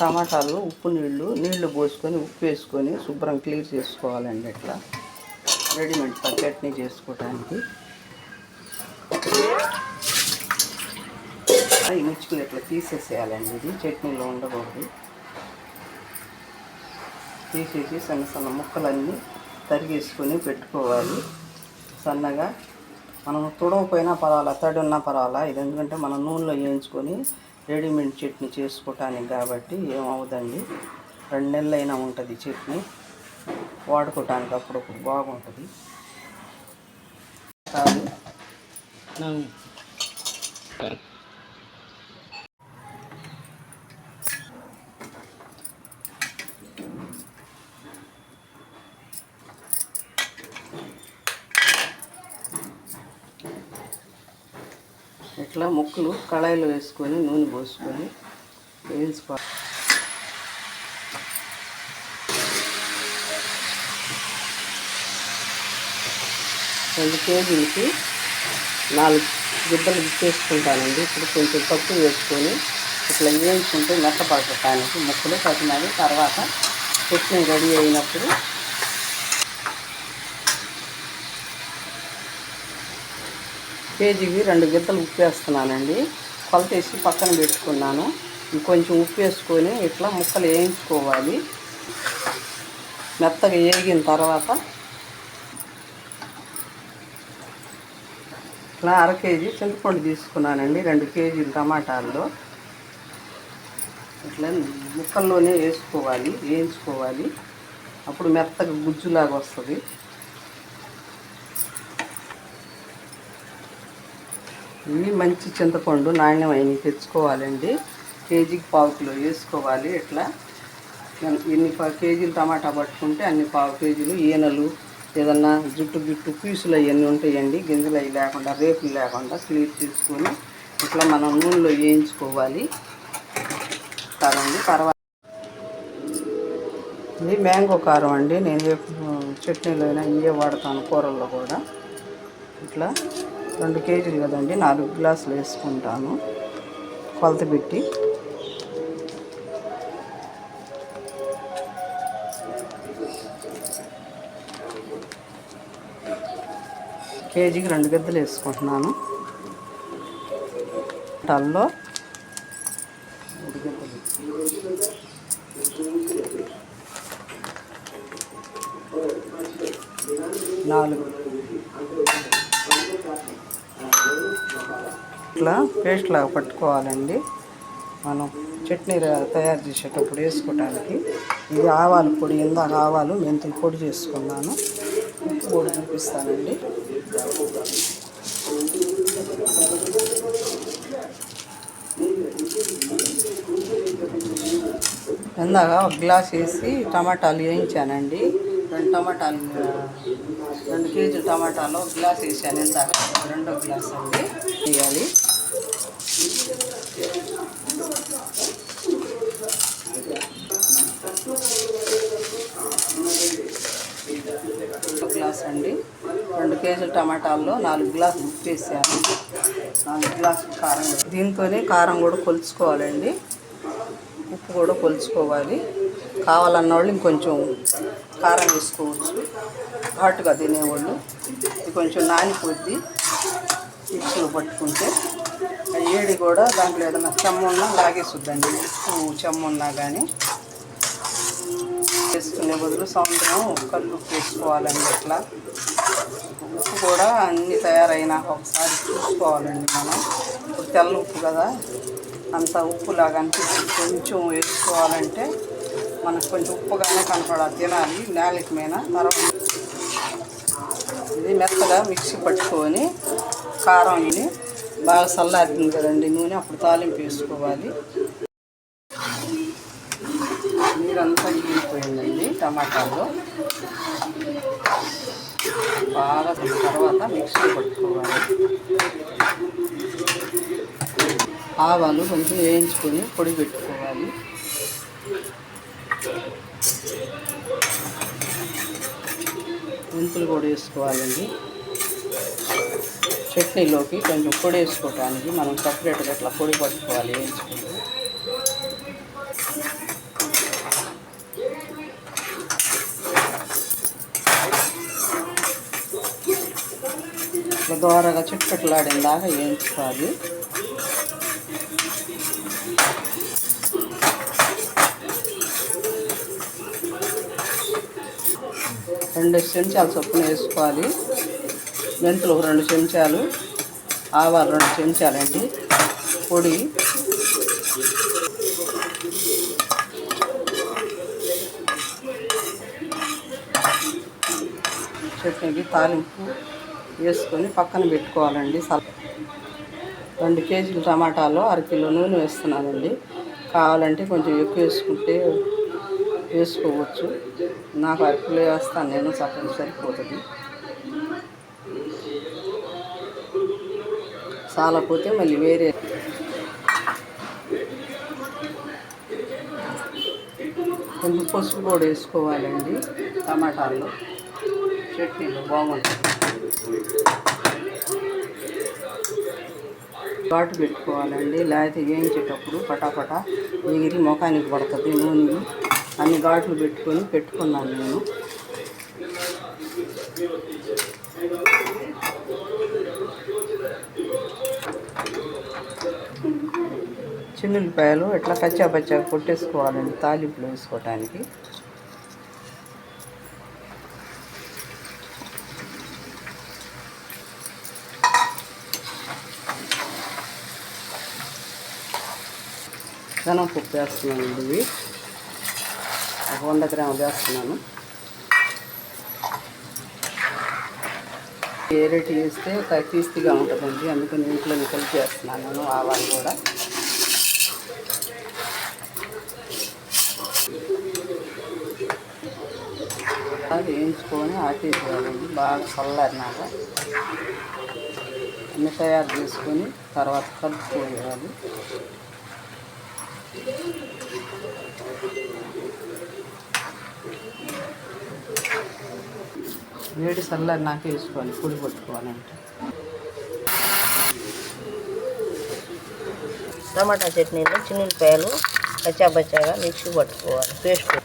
టమాటాలు ఉప్పు నీళ్ళు నీళ్ళు పోసుకొని ఉప్పు వేసుకొని శుభ్రం క్లీన్ చేసుకోవాలండి ఇట్లా. రెడీమేడ్ చట్నీ చేసుకోవడానికి ఈ ముచ్చుకులు ఇట్లా తీసేసేయాలండి ఇది చట్నీలో ఉండకూడదు. తీసేసి సన్న సన్న ముక్కలన్నీ తరిగేసుకొని పెట్టుకోవాలి. సన్నగా. మనం తుడవపోయినా పర్వాలా తడి ఉన్నా పర్వాలా. ఇది ఎందుకంటే మనం నూనెలో వేయించుకొని రెడీమేడ్ చట్నీ చేసుకోవటానికి కాబట్టి ఏమవుదండి రెండు నెలలు అయినా ఉంటుంది చట్నీ. వాడుకోవటానికి అప్పుడప్పుడు బాగుంటుంది. కాదు ఇట్లా ముక్కలు కళాయిలో వేసుకొని నూనె పోసుకొని వేయించుకోవాలి రెండు కేజీలకి నాలుగు గిద్దలు చేసుకుంటానండి ఇప్పుడు కొంచెం పప్పు వేసుకొని ఇట్లా వేయించుకుంటే మెత్తపడటానికి ముక్కలు. పట్టినవి తర్వాత చట్నీ రెడీ అయినప్పుడు కేజీకి రెండు గిత్తలు ఉప్పు వేస్తున్నానండి కొలత వేసి పక్కన పెట్టుకున్నాను. ఇంకొంచెం ఉప్పు వేసుకొని ఇట్లా ముక్కలు వేయించుకోవాలి. మెత్తగా వేగిన తర్వాత ఇట్లా అర కేజీ చింతపండు తీసుకున్నానండి. రెండు కేజీలు టమాటాల్లో ఇట్లా ముక్కల్లోనే వేసుకోవాలి వేయించుకోవాలి. అప్పుడు మెత్తగా గుజ్జులాగా వస్తుంది. ఇవి మంచి చింతపండు నాణ్యమైన తెచ్చుకోవాలండి. కేజీకి పావు కిలో వేసుకోవాలి ఇట్లా. ఎన్ని కేజీలు టమాటా పట్టుకుంటే అన్ని పావు కేజీలు ఈనలు ఏదన్నా జుట్టు గిట్టు పీసులు అవన్నీ ఉంటాయండి. గింజలు అవి లేకుండా రేపులు లేకుండా క్లియర్ చేసుకొని ఇట్లా మనం నూనెలో వేయించుకోవాలి. కారండి తర్వాత ఇది మ్యాంగో కారం అండి. నేను చట్నీలో అయినా ఇవే వాడతాను కూరల్లో కూడా. ఇట్లా రెండు కేజీలు కదండి నాలుగు గ్లాసులు వేసుకుంటాను. కొలత పెట్టి. కేజీకి రెండు గద్దలు వేసుకుంటున్నాను. టల్లో మూడు గద్దలు నాలుగు ఇట్లా పేస్ట్ లాగా పట్టుకోవాలండి. మనం చట్నీ తయారు చేసేటప్పుడు వేసుకోవటానికి. ఇది ఆవాల పొడి ఇందాక ఆవాలు మెంతులు పొడి చేసుకున్నాను. ఉప్పు పొడి చూపిస్తానండి. ఇందాక ఒక గ్లాస్ వేసి టమాటాలు వేయించానండి. రెండు టమాటాలు రెండు కేజీ టమాటాలు గ్లాస్ వేసాను ఇందాక. రెండో గ్లాస్ అండి. వేయాలి ఒక గ్లాస్ అండి రెండు కేజీల టమాటాల్లో నాలుగు గ్లాసులు ఉప్పు వేసాను. నాలుగు గ్లాసులు కారం దీంతోనే కారం కూడా కొలుచుకోవాలండి. ఉప్పు కూడా కొలుచుకోవాలి. కావాలన్న వాళ్ళు ఇంకొంచెం కారం వేసుకోవచ్చు. ఘాటుగా తినేవాళ్ళు. ఇది కొంచెం నానిపోద్ది మిక్సీలో పట్టుకుంటే. ఆ ఏడి కూడా దాంట్లో ఏదైనా చెమ్మ ఉన్నా లాగేసుద్దండి. ఉప్పు చెమ్మ ఉన్నా కానీ వేసుకునే బదులు సముద్రం కళ్ళు వేసుకోవాలండి అట్లా. ఉప్పు కూడా అన్నీ తయారైనాక ఒకసారి చూసుకోవాలండి మనం. ఇప్పుడు తెల్ల ఉప్పు కదా అంత ఉప్పులాగా అనిపిస్తుంది. కొంచెం వేసుకోవాలంటే మనకు కొంచెం ఉప్పుగానే కనపడాలి. తినాలి నేలకి మీద తర్వాత ఇది మెత్తగా మిక్సీ పట్టుకొని కారం ఇది బాగా చల్లారింది కదండి. నూనె అప్పుడు తాలింపు వేసుకోవాలి. నీరంతా గీరిపోయిందండి టమాటాలో. బాగా తర్వాత మిక్సీ పట్టుకోవాలి. ఆవాలు కొంచెం వేయించుకొని పొడి పెట్టుకోవాలి. మెంతులు కూడా వేసుకోవాలండి. చట్నీలోకి కొంచెం పొడి వేసుకోవటానికి మనం సపరేట్గా అట్లా పొడి పట్టుకోవాలి వేయించుకుంటే. ఇట్లా దోరగా చిట్టుపెట్టలాడిన దాకా వేయించుకోవాలి రెండు చెంచాలు చొప్పున వేసుకోవాలి. మెంతులు రెండు చెంచాలు ఆవాలు రెండు చెంచాలండి. పొడి. చట్నీకి తాలింపు. వేసుకొని పక్కన పెట్టుకోవాలండి. రెండు కేజీలు టమాటాలు అరకిలో నూనె వేస్తున్నానండి. కావాలంటే కొంచెం ఎక్కువ వేసుకుంటే వేసుకోవచ్చు. నాకు అరకిలో వేస్తాను నేను చక్కగా సరిపోతుంది. చాలపోతే మళ్ళీ వేరే కొంచెం పసుపు కూడా వేసుకోవాలండి టమాటాల్లో చట్నీలో బాగుంటుంది. ఘాటు పెట్టుకోవాలండి లేకపోతే వేయించేటప్పుడు పటాపటా ఎగిరి ముఖానికి పడుతుంది నూనె. అన్ని ఘాట్లు పెట్టుకొని పెట్టుకున్నాను నేను. చిన్నులపాయలు ఇట్లా కచ్చా పచ్చా కొట్టేసుకోవాలండి తాలింపులు వేసుకోవటానికి. శనగపప్పు వేస్తున్నానండి ఇవి. ఒక వంద గ్రాములు వేస్తున్నాను. ఏరేటి వేస్తే తీస్తిగా ఉంటుందండి. అందుకని ఇంట్లో కలిపి వేస్తున్నాను ఆవాలు కూడా. అది వేయించుకొని ఆటేసేయాలండి. బాగా చల్లారినాక అన్ని తయారు చేసుకొని తర్వాత కలుపుకోవాలి. వేడి చల్లారి నాకు వేసుకోవాలి పొడి పట్టుకోవాలంటే టమాటా చట్నీలో చిన్నులపాయలు కచ్చాబచ్చాగా మిక్సీ పట్టుకోవాలి పేస్ట్.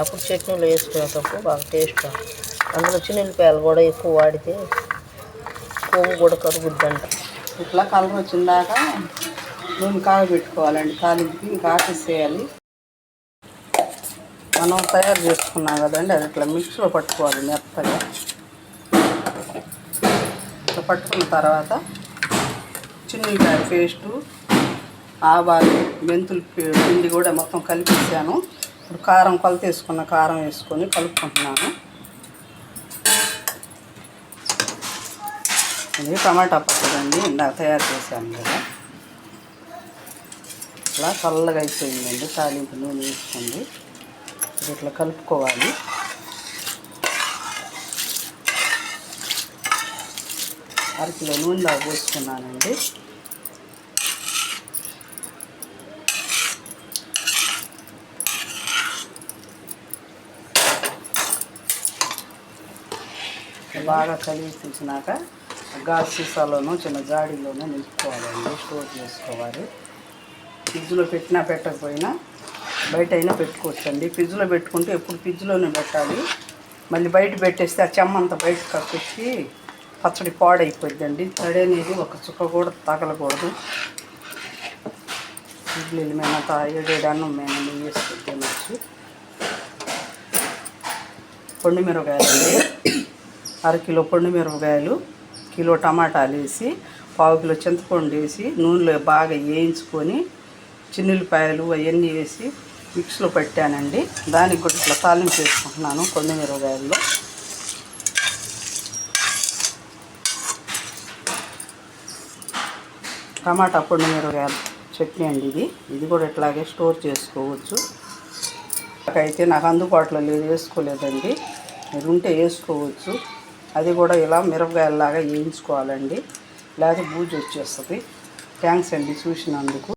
అప్పుడు చట్నీలో వేసుకునేటప్పుడు బాగా టేస్ట్ అందులో చిన్నులపాయలు కూడా ఎక్కువ వాడితే కొవ్వు కూడా కరుగుద్దంట. ఇట్లా కలర్ వచ్చిందాక నూనె కాగబెట్టుకోవాలండి. తాలింపుకి ఇంకా ఆకేసేయాలి మనం తయారు చేసుకున్నాం కదండి అది ఇట్లా మిక్స్లో పట్టుకోవాలి మెత్తగా. ఇట్లా పట్టుకున్న తర్వాత చిన్నకాయ పేస్టు ఆవాలు మెంతులు పిండి కూడా మొత్తం కలిపేసాను. ఇప్పుడు కారం కొలత వేసుకున్న కారం వేసుకొని కలుపుకుంటున్నాను. ఇది టమాటా పచ్చడండి ఇందాక తయారు చేశాను కదా. ఇట్లా చల్లగా అయిపోయిందండి తాలింపు నూనె వేసుకోండి. ఇట్లా కలుపుకోవాలి. అరకిలో నూనె దాకా పోసుకున్నానండి. బాగా కలిపి తీసినాక గాజు సీసాలోనూ చిన్న జాడీలోనూ నిలుపుకోవాలండి. స్టోర్ చేసుకోవాలి. ఫ్రిడ్జ్లో పెట్టినా పెట్టకపోయినా బయట అయినా పెట్టుకోవచ్చండి. ఫ్రిడ్జ్లో పెట్టుకుంటే ఎప్పుడు ఫ్రిడ్జ్లోనే పెట్టాలి. మళ్ళీ బయట పెట్టేస్తే ఆ చెమ్మంతా బయట కప్పించి పచ్చడి పాడైపోద్దండి తడి అనేది ఒక చుక్క కూడా తగలకూడదు. ఇడ్లీలు మీద ఏడేడు అన్నం మీద నెయ్యి వేసుకొని తినచ్చు మిరపకాయలు అరకిలో పొండి మిరపకాయలు కిలో టమాటాలు వేసి పావు కిలో చింతపండు వేసి నూనెలో బాగా వేయించుకొని చిన్నులపాయలు అవన్నీ వేసి మిక్స్లో పెట్టానండి. దానికి కూడా ఇట్లా తాలింపు వేసుకుంటున్నాను కొన్ని మిరపకాయల్లో టమాటా పొడి మిరపకాయలు చట్నీ అండి ఇది. ఇది కూడా ఇట్లాగే స్టోర్ చేసుకోవచ్చు. అయితే నాకు అందుబాటులో లేదు వేసుకోలేదండి. మీరు ఉంటే వేసుకోవచ్చు. అది కూడా ఇలా మిరపకాయలాగా వేయించుకోవాలండి. లేకపోతే బూజు వచ్చేస్తుంది. థ్యాంక్స్ అండి చూసినందుకు.